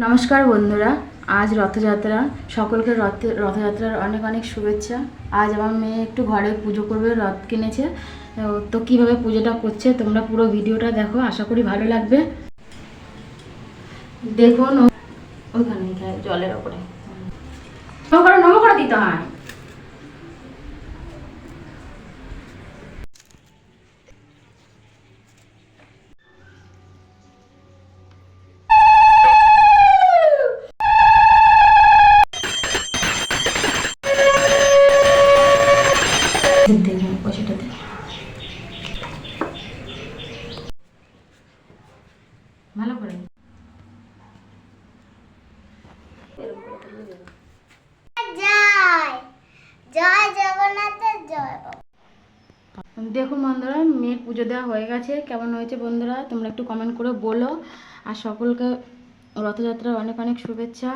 নমস্কার বন্ধুরা আজ রথযাত্রা। সকলকে রথ রথযাত্রার অনেক অনেক শুভেচ্ছা। আজ আমার মেয়ে একটু ঘরে পুজো করবে রথ কিনেছে। তো কীভাবে পুজোটা করছে তোমরা পুরো ভিডিওটা দেখো আশা করি ভালো লাগবে। দেখুন ও- ওইখানে ওইখানে, জলের ওপরে। নম করে দিতে হয়। পয়সাটাতে ভালো করে দেখুন বন্ধুরা মেয়ের পুজো দেওয়া হয়ে গেছে। কেমন হয়েছে বন্ধুরা তোমরা একটু কমেন্ট করে বলো। আর সকলকে রথযাত্রার অনেক অনেক শুভেচ্ছা।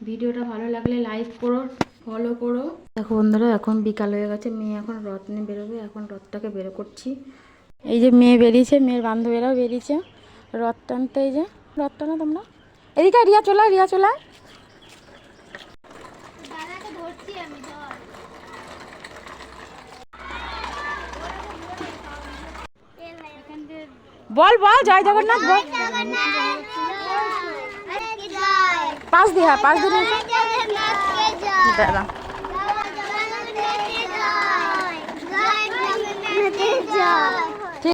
ভিডিওটা ভালো লাগলে লাইক করো। ফলো করো। দেখো বন্ধুরা এখন বিকাল হয়ে গেছে মেয়ে এখন রথ নিয়ে বেরোবে এখন রথটাকে বেরো করছি। এই যে মেয়ে বেরিয়েছে মেয়ের বান্ধবীরাও বেরিয়েছে। রথ টানতে এই যে রথ টানো তোমরা। এদিকে রিয়া চলে রিয়া চলে বল বল জয় জগন্নাথ বল। পাঁচ দিয়ে হ্যাঁ পাঁচ দিয়ে 你改了。